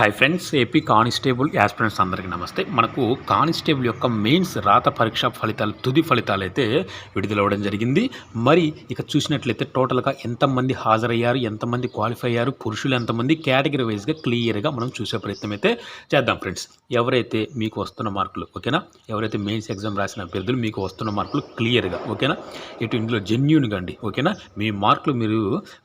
Hi friends AP constable aspirants అందరికీ నమస్తే. మనకు కానిస్టేబుల్ యొక్క మెయిన్స్ రాత పరీక్ష ఫలితాలు తుది ఫలితాలు అయితే విడుదలవ్వడం జరిగింది. మరి ఇక చూసినట్లయితే టోటల్గా ఎంతమంది హాజరయ్యారు ఎంతమంది క్వాలిఫై అయ్యారు పురుషులు ఎంతమంది కేటగిరీ వైజ్గా క్లియర్గా మనం చూసే ప్రయత్నం అయితే చేద్దాం ఫ్రెండ్స్ ఎవరైతే మీకు వస్తున్న మార్కులు ఓకేనా? ఎవరైతే మెయిన్స్ ఎగ్జామ్ రాసిన అభ్యర్థులు మీకు వస్తున్న మార్కులు క్లియర్గా ఓకేనా? ఇటు ఇందులో జెన్యున్గా అండి ఓకేనా? మీ మార్కులు మీరు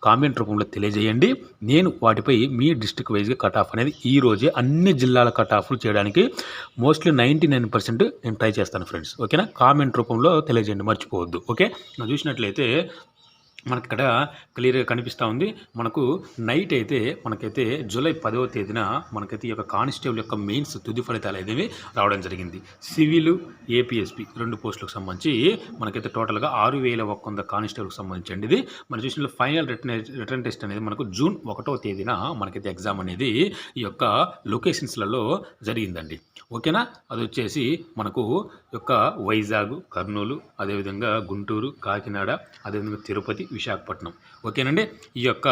కామెంట్ రూపంలో తెలియజేయండి. నేను వాటిపై మీ డిస్ట్రిక్ట్ వైజ్గా కట్ ఆఫ్ అనేది ఈరోజే అన్ని జిల్లాల కట్ ఆఫ్లు చేయడానికి మోస్ట్లీ నైంటీ నైన్ పర్సెంట్ నేను ట్రై చేస్తాను ఫ్రెండ్స్. ఓకేనా? కామెంట్ రూపంలో తెలియజేయండి మర్చిపోవద్దు. ఓకే? నా చూసినట్లయితే మనకి ఇక్కడ క్లియర్గా కనిపిస్తూ ఉంది. మనకు నైట్ అయితే మనకైతే జూలై పదవ తేదీన మనకైతే ఈ యొక్క కానిస్టేబుల్ యొక్క మెయిన్స్ తుది ఫలితాలు అనేవి రావడం జరిగింది. సివిల్ ఏపీఎస్పి రెండు పోస్టులకు సంబంధించి మనకైతే టోటల్గా ఆరు వేల ఒక్క వంద కానిస్టేబుల్కి సంబంధించి ఇది. మన చూసిన ఫైనల్ రిటర్న్ రిటర్న్ టెస్ట్ అనేది మనకు జూన్ ఒకటో తేదీన మనకైతే ఎగ్జామ్ అనేది ఈ యొక్క లొకేషన్స్లలో జరిగిందండి. ఓకేనా? అది వచ్చేసి మనకు యొక్క వైజాగ్ కర్నూలు అదేవిధంగా గుంటూరు కాకినాడ అదేవిధంగా తిరుపతి విశాఖపట్నం. ఓకేనండి? ఈ యొక్క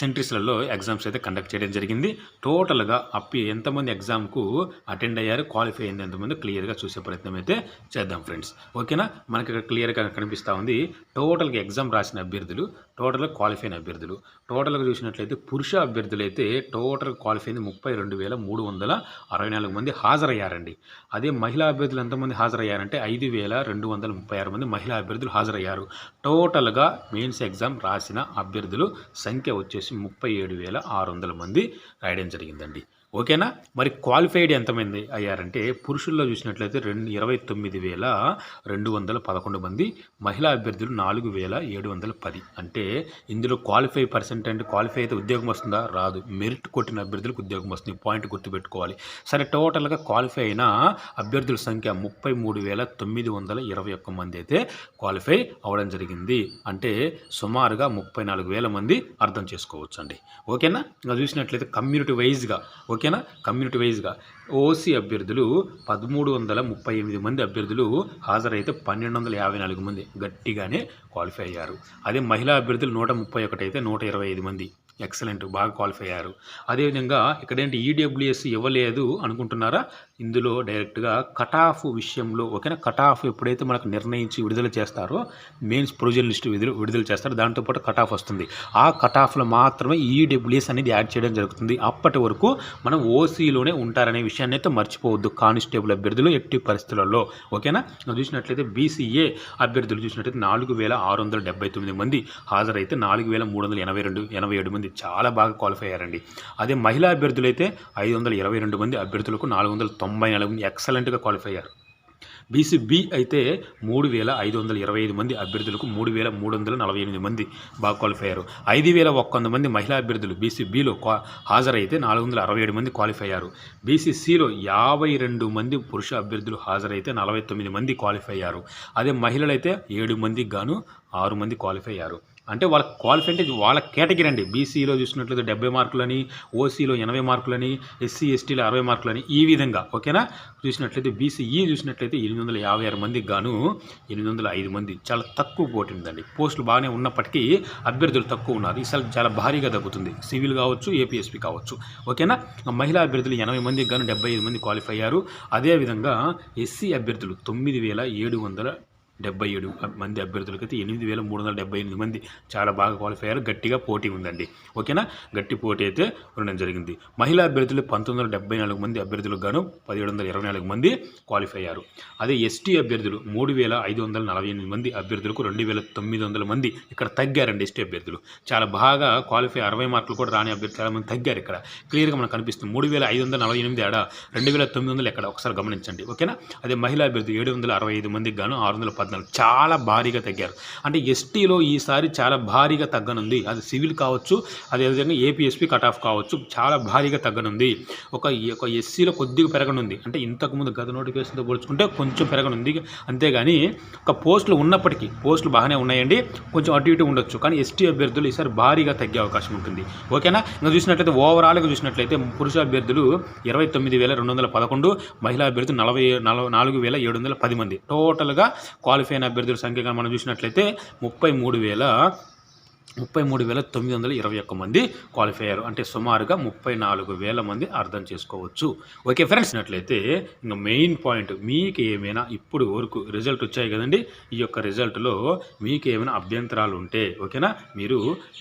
సెంట్రీస్లలో ఎగ్జామ్స్ అయితే కండక్ట్ చేయడం జరిగింది. టోటల్గా అప్పి ఎంతమంది ఎగ్జామ్కు అటెండ్ అయ్యారు క్వాలిఫై అయింది ఎంతమంది క్లియర్గా చూసే ప్రయత్నం అయితే చేద్దాం ఫ్రెండ్స్. ఓకేనా? మనకి ఇక్కడ క్లియర్గా కనిపిస్తూ ఉంది. టోటల్గా ఎగ్జామ్ రాసిన అభ్యర్థులు టోటల్ క్వాలిఫై అయిన అభ్యర్థులు టోటల్గా చూసినట్లయితే పురుష అభ్యర్థులు అయితే టోటల్ క్వాలిఫై అయింది ముప్పై రెండు వేల మూడు వందల అరవై నాలుగు మంది హాజరయ్యారండి. అదే మహిళా అభ్యర్థులు ఎంతమంది హాజరయ్యారంటే ఐదు వేల రెండు వందల ముప్పై ఆరు మంది మహిళా అభ్యర్థులు హాజరయ్యారు. టోటల్గా మెయిన్స్ ఎగ్జామ్ రాసిన అభ్యర్థులు సంఖ్య వచ్చేసి ముప్పై ఏడు వేల ఆరు వందల మంది రాయడం జరిగిందండి. ఓకేనా? మరి క్వాలిఫైడ్ ఎంతమంది అయ్యారంటే పురుషుల్లో చూసినట్లయితే రెండు ఇరవై తొమ్మిది వేల రెండు వందల పదకొండు మంది మహిళా అభ్యర్థులు నాలుగు వేల ఏడు వందల పది. అంటే ఇందులో క్వాలిఫై పర్సెంట్ అంటే క్వాలిఫై అయితే ఉద్యోగం వస్తుందా? రాదు. మెరిట్ కొట్టిన అభ్యర్థులకు ఉద్యోగం వస్తుంది. పాయింట్ గుర్తుపెట్టుకోవాలి. సరే టోటల్గా క్వాలిఫై అయిన అభ్యర్థుల సంఖ్య ముప్పై మూడు వేల తొమ్మిది వందల ఇరవై ఒక్క మంది అయితే క్వాలిఫై అవ్వడం జరిగింది. అంటే సుమారుగా ముప్పై నాలుగు వేల మంది అర్థం చేసుకోవచ్చు అండి ఓకేనా? ఇంకా చూసినట్లయితే కమ్యూనిటీ వైజ్గా ఓకే ఓకేనా? కమ్యూనిటీ వైజ్గా. ఓసీ అభ్యర్థులు పదమూడు వందల ముప్పై ఎనిమిది మంది అభ్యర్థులు హాజరైతే పన్నెండు వందల యాభై నాలుగు మంది గట్టిగానే క్వాలిఫై అయ్యారు. అదే మహిళా అభ్యర్థులు నూట ముప్పై ఒకటి అయితే నూట ఇరవై ఐదు మంది. ఎక్సలెంట్ బాగా క్వాలిఫై అయ్యారు. అదేవిధంగా ఇక్కడేంటి ఈడబ్ల్యూఎస్ ఇవ్వలేదు అనుకుంటున్నారా? ఇందులో డైరెక్ట్గా కట్ ఆఫ్ విషయంలో ఓకేనా? కట్ ఆఫ్ ఎప్పుడైతే మనకు నిర్ణయించి విడుదల చేస్తారో మెయిన్స్ ప్రొవిజన్ లిస్ట్ విడుదల విడుదల చేస్తారో. దాంతోపాటు కట్ ఆఫ్ వస్తుంది. ఆ కట్ ఆఫ్లో మాత్రమే ఈడబ్ల్యూఎస్ అనేది యాడ్ చేయడం జరుగుతుంది. అప్పటి వరకు మనం ఓసీలోనే ఉంటారనే విషయాన్ని అయితే మర్చిపోవద్దు కానిస్టేబుల్ అభ్యర్థులు ఎట్టి పరిస్థితులలో. ఓకేనా? చూసినట్లయితే బీసీఏ అభ్యర్థులు చూసినట్లయితే నాలుగు వేల ఆరు వందల డెబ్బై తొమ్మిది మంది హాజరైతే నాలుగు వేల మూడు వందల ఎనభై రెండు ఎనభై ఏడు మంది చాలా బాగా క్వాలిఫై అయ్యారండి. అదే మహిళా అభ్యర్థులైతే ఐదు వందల ఇరవై రెండు మంది అభ్యర్థులకు నాలుగు వందల తొంభై నాలుగు మంది ఎక్సలెంట్గా క్వాలిఫై అయ్యారు. బీసీబీ అయితే మూడు వేల ఐదు వందల ఇరవై ఐదు మంది అభ్యర్థులకు మూడు వేల మూడు వందల నలభై ఎనిమిది మంది బాగా క్వాలిఫై అయ్యారు. ఐదు వేల ఒక్క వంద మంది మహిళా అభ్యర్థులు బీసీబీలో క్వా హాజరైతే నాలుగు వందల అరవై ఏడు మంది క్వాలిఫై అయ్యారు. బీసీసీలో యాభై రెండు మంది పురుష అభ్యర్థులు హాజరైతే నలభై తొమ్మిది మంది క్వాలిఫై అయ్యారు. అదే మహిళలైతే ఏడు మందికి గాను ఆరు మంది క్వాలిఫై అయ్యారు. అంటే వాళ్ళ క్వాలిఫై అంటే వాళ్ళ కేటగిరీ అండి. బీసీలో చూసినట్లయితే డెబ్బై మార్కులని ఓసీలో ఎనభై మార్కులని ఎస్సీ ఎస్టీలో అరవై మార్కులని ఈ విధంగా ఓకేనా? చూసినట్లయితే బీసీఈ చూసినట్లయితే ఎనిమిది వందల యాభై ఆరు మందికి గాను ఎనిమిది వందల ఐదు మంది. చాలా తక్కువ పోటీందండి పోస్టులు బాగానే ఉన్నప్పటికీ అభ్యర్థులు తక్కువ ఉన్నారు. ఈసారి చాలా భారీగా తగ్గుతుంది. సివిల్ కావచ్చు ఏపీఎస్పీ కావచ్చు ఓకేనా? మహిళా అభ్యర్థులు ఎనభై మందికి గాను డెబ్బై ఐదు మంది క్వాలిఫై అయ్యారు. అదేవిధంగా ఎస్సీ అభ్యర్థులు తొమ్మిది వేల ఏడు వందల డెబ్బై ఏడు మంది అభ్యర్థులకైతే ఎనిమిది వేల మూడు వందల డెబ్బై ఎనిమిది మంది చాలా బాగా క్వాలిఫై అయ్యారు. గట్టిగా పోటీ ఉందండి. ఓకేనా? గట్టి పోటీ అయితే ఉండడం జరిగింది. మహిళా అభ్యర్థులు పంతొమ్మిది వందల డెబ్బై నాలుగు మంది అభ్యర్థులకు గాను పదిహేడు వందల ఇరవై నాలుగు మంది క్వాలిఫై అయ్యారు. అదే ఎస్టీ అభ్యర్థులు మూడు వేల ఐదు వందల నలభై ఎనిమిది మంది అభ్యర్థులకు రెండు వేల తొమ్మిది వందల మంది ఇక్కడ తగ్గారండి ఎస్టీ అభ్యర్థులు. చాలా బాగా క్వాలిఫై అరవై మార్కులు కూడా రాని అభ్యర్థులు చాలా మంది తగ్గారు ఇక్కడ. క్లియర్గా మనకు కనిపిస్తుంది. మూడు వేల ఐదు వందల నలభై ఎనిమిది ఆడ రెండు వేల తొమ్మిది వందలు ఎక్కడ? ఒకసారి గమనించండి. ఓకేనా? అదే మహిళా అభ్యర్థి ఏడు వందల అరవై ఐదు మందికి గాను ఆరు వందల పద్నాలుగు. చాలా భారీగా తగ్గారు. అంటే ఎస్టీలో ఈసారి చాలా భారీగా తగ్గనుంది. అది సివిల్ కావచ్చు అదేవిధంగా ఏపీఎస్పీ కట్ ఆఫ్ కావచ్చు చాలా భారీగా తగ్గనుంది. ఒక ఒక ఎస్సీలో కొద్దిగా పెరగనుంది. అంటే ఇంతకుముందు గత నోటిఫికేషన్తో పోల్చుకుంటే కొంచెం పెరగనుంది. అంతేగాని ఒక పోస్టులు ఉన్నప్పటికీ పోస్టులు బాగానే ఉన్నాయండి. కొంచెం అటు ఇటు ఉండొచ్చు. కానీ ఎస్టీ అభ్యర్థులు ఈసారి భారీగా తగ్గే అవకాశం ఉంటుంది. ఓకేనా? ఇంకా చూసినట్లయితే ఓవరాల్గా చూసినట్లయితే పురుష అభ్యర్థులు ఇరవై తొమ్మిది వేల రెండు వందల పదకొండు మహిళా అభ్యర్థులు నలభై నలభై నాలుగు వేల ఏడు వందల పది మంది. టోటల్గా క్వాలిఫై అయిన అభ్యర్థుల సంఖ్యగా మనం చూసినట్లయితే ముప్పై మూడు వేల ముప్పై మూడు వేల తొమ్మిది వందల ఇరవై ఒక్క మంది క్వాలిఫై అయ్యారు అంటే సుమారుగా ముప్పై నాలుగు వేల మంది అర్థం చేసుకోవచ్చు. ఓకే ఫ్రెండ్స్ నట్లయితే ఇంకా మెయిన్ పాయింట్ మీకు ఏమైనా ఇప్పుడు వరకు రిజల్ట్ వచ్చాయి కదండి? ఈ యొక్క రిజల్ట్లో మీకు ఏమైనా అభ్యంతరాలు ఉంటే ఓకేనా మీరు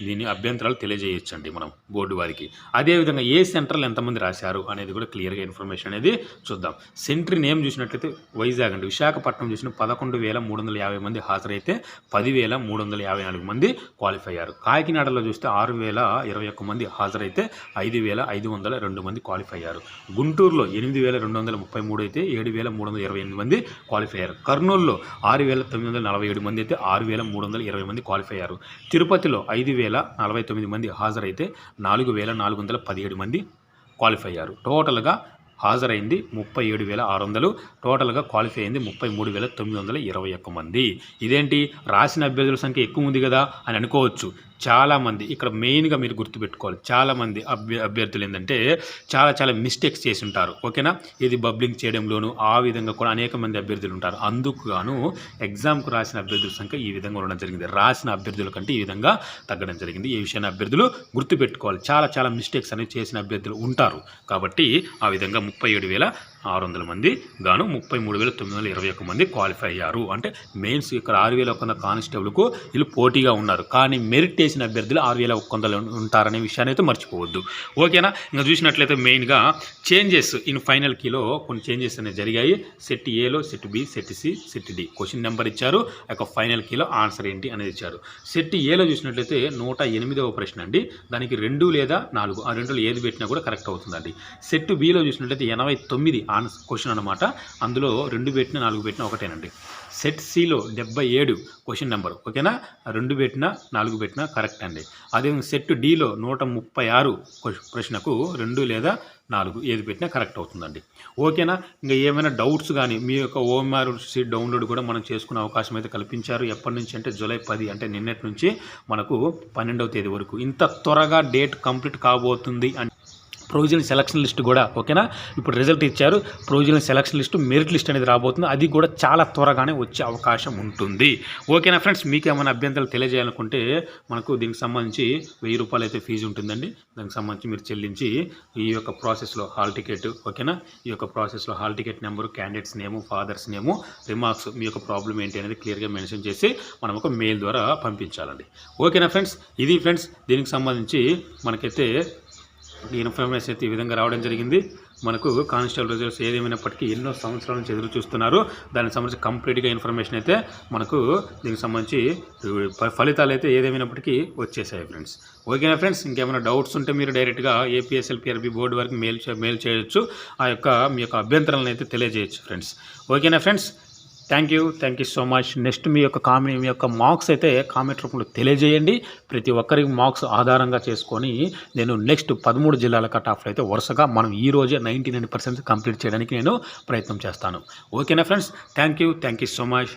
దీని అభ్యంతరాలు తెలియజేయొచ్చండి మనం బోర్డు వారికి. అదేవిధంగా ఏ సెంటర్లు ఎంతమంది రాశారు అనేది కూడా క్లియర్గా ఇన్ఫర్మేషన్ అనేది చూద్దాం. సెంట్రీ నేమ్ చూసినట్లయితే వైజాగ్ అండి. విశాఖపట్నం చూసిన పదకొండు వేల మూడు వందల యాభై మంది హాజరైతే పదివేల మూడు వందల యాభై నాలుగు మంది క్వాలిఫై అయ్యారు కాకినాడలో చూస్తే ఆరు వేల ఇరవై ఒక్క మంది హాజరైతే ఐదు వేల ఐదు వందల రెండు మంది క్వాలిఫై అయ్యారు గుంటూరులో ఎనిమిది వేల రెండు వందల ముప్పై మూడు అయితే ఏడు వేల మూడు వందల ఇరవై ఎనిమిది మంది క్వాలిఫై అయ్యారు కర్నూలులో ఆరు వేల తొమ్మిది వందల నలభై ఏడు మంది అయితే ఆరు వేల మూడు వందల ఇరవై మంది క్వాలిఫై అయ్యారు తిరుపతిలో ఐదు వేల నలభై తొమ్మిది మంది హాజరైతే నాలుగు వేల నాలుగు వందల పదిహేడు మంది క్వాలిఫై అయ్యారు టోటల్గా హాజరైంది ముప్పై ఏడు వేల ఆరు వందలు. టోటల్గా క్వాలిఫై అయింది ముప్పై మూడు వేల తొమ్మిది వందల ఇరవై ఒక్క మంది. ఇదేంటి? రాసిన అభ్యర్థుల సంఖ్య ఎక్కువ ఉంది కదా అని అనుకోవచ్చు. చాలామంది ఇక్కడ మెయిన్గా మీరు గుర్తుపెట్టుకోవాలి. చాలామంది అభ్య అభ్యర్థులు ఏంటంటే చాలా చాలా మిస్టేక్స్ చేసి ఉంటారు ఓకేనా? ఇది బబ్లింగ్ చేయడంలోనూ ఆ విధంగా కూడా అనేక మంది అభ్యర్థులు ఉంటారు. అందుకు గాను ఎగ్జామ్కు రాసిన అభ్యర్థుల సంఖ్య ఈ విధంగా ఉండడం జరిగింది. రాసిన అభ్యర్థుల కంటే ఈ విధంగా తగ్గడం జరిగింది. ఈ విషయాన్ని అభ్యర్థులు గుర్తుపెట్టుకోవాలి? చాలా చాలా మిస్టేక్స్ అనేవి చేసిన అభ్యర్థులు ఉంటారు. కాబట్టి ఆ విధంగా ముప్పై ఏడు వేల ఆరు వందల మంది గాను ముప్పై మూడు వేల తొమ్మిది వందల ఇరవై ఒక్క మంది క్వాలిఫై అయ్యారు. అంటే మెయిన్స్ ఇక్కడ ఆరు వేల ఒక్క వంద కానిస్టేబుల్కు వీళ్ళు పోటీగా ఉన్నారు. కానీ మెరిట్ వేసిన అభ్యర్థులు ఆరు వేల ఒక్క వందలు ఉంటారనే విషయాన్ని అయితే మర్చిపోవద్దు. ఓకేనా? ఇంకా చూసినట్లయితే మెయిన్గా చేంజెస్ ఇన్ ఫైనల్ కీలో కొన్ని చేంజెస్ అనేవి జరిగాయి. సెట్ ఏలో set B set C set D question number ఇచ్చారు. ఆ యొక్క ఫైనల్ కీలో ఆన్సర్ ఏంటి అనేది ఇచ్చారు. సెట్ ఏలో చూసినట్లయితే నూట ఎనిమిదవ ప్రశ్న అండి. దానికి రెండు లేదా నాలుగు ఆ రెండులో ఏది పెట్టినా కూడా కరెక్ట్ అవుతుందండి. సెట్ బిలో చూసినట్లయితే ఎనభై తొమ్మిది ఆన్సర్ క్వశ్చన్ అనమాట అందులో రెండు పెట్టిన నాలుగు పెట్టిన ఒకటేనండి. సెట్ సిలో డెబ్బై ఏడు క్వశ్చన్ నెంబర్ ఓకేనా? రెండు పెట్టిన నాలుగు పెట్టిన కరెక్ట్ అండి. అదే సెట్ డిలో నూట ముప్పై ఆరు ప్రశ్నకు రెండు లేదా నాలుగు ఏది పెట్టినా కరెక్ట్ అవుతుందండి. ఓకేనా? ఇంకా ఏమైనా డౌట్స్ కానీ మీ యొక్క ఓఎంఆర్ సీట్ డౌన్లోడ్ కూడా మనం చేసుకునే అవకాశం అయితే కల్పించారు. ఎప్పటి నుంచి అంటే జూలై పది అంటే నిన్నటి నుంచి మనకు పన్నెండవ తేదీ వరకు. ఇంత త్వరగా డేట్ కంప్లీట్ కాబోతుంది అని ప్రొవిజనల్ సెలక్షన్ లిస్ట్ కూడా ఓకేనా? ఇప్పుడు రిజల్ట్ ఇచ్చారు. Provisional selection list merit list అనేది రాబోతుంది. అది కూడా చాలా త్వరగానే వచ్చే అవకాశం ఉంటుంది. ఓకేనా ఫ్రెండ్స్? మీకు ఏమైనా అభ్యంతరాలు తెలియజేయాలనుకుంటే మనకు దీనికి సంబంధించి వెయ్యి రూపాయలు అయితే ఫీజు ఉంటుందండి. దానికి సంబంధించి మీరు చెల్లించి ఈ యొక్క ప్రాసెస్లో హాల్ టికెట్ ఓకేనా? ఈ యొక్క ప్రాసెస్లో hall ticket number candidates name father's name remarks మీ యొక్క ప్రాబ్లం ఏంటి అనేది క్లియర్గా మెన్షన్ చేసి మనం ఒక మెయిల్ ద్వారా పంపించాలండి. ఓకేనా ఫ్రెండ్స్? ఇది ఫ్రెండ్స్ దీనికి సంబంధించి మనకైతే ఇన్ఫర్మేషన్ అయితే ఈ విధంగా రావడం జరిగింది. మనకు కానిస్టేబుల్ రిజల్ట్స్ ఏదేమైనప్పటికీ ఎన్నో సంవత్సరాల నుంచి ఎదురు చూస్తున్నారు. దానికి సంబంధించి కంప్లీట్గా ఇన్ఫర్మేషన్ అయితే మనకు దీనికి సంబంధించి ఫ- ఫలితాలు అయితే ఏదేమైనప్పటికీ వచ్చేసాయి ఫ్రెండ్స్. ఓకేనా ఫ్రెండ్స్ ఇంకేమైనా డౌట్స్ ఉంటే మీరు డైరెక్ట్గా ఏపీఎస్ఎల్పిఆర్బి బోర్డు వరకు మెయిల్ మెయిల్ చేయొచ్చు. ఆ యొక్క మీ యొక్క అభ్యంతరాలను అయితే తెలియజేయచ్చు ఫ్రెండ్స్. ఓకేనా friends thank you thank you so much next మీ యొక్క కామెంట్ మీ యొక్క మార్క్స్ అయితే కామెంట్ రూపంలో తెలియజేయండి. ప్రతి ఒక్కరికి మార్క్స్ ఆధారంగా చేసుకొని నేను నెక్స్ట్ పదమూడు జిల్లాల కట్ అయితే వరుసగా మనం ఈ రోజే నైంటీ నైన్ పర్సెంట్ కంప్లీట్ చేయడానికి నేను ప్రయత్నం చేస్తాను. ఓకేనా friends thank you thank you so much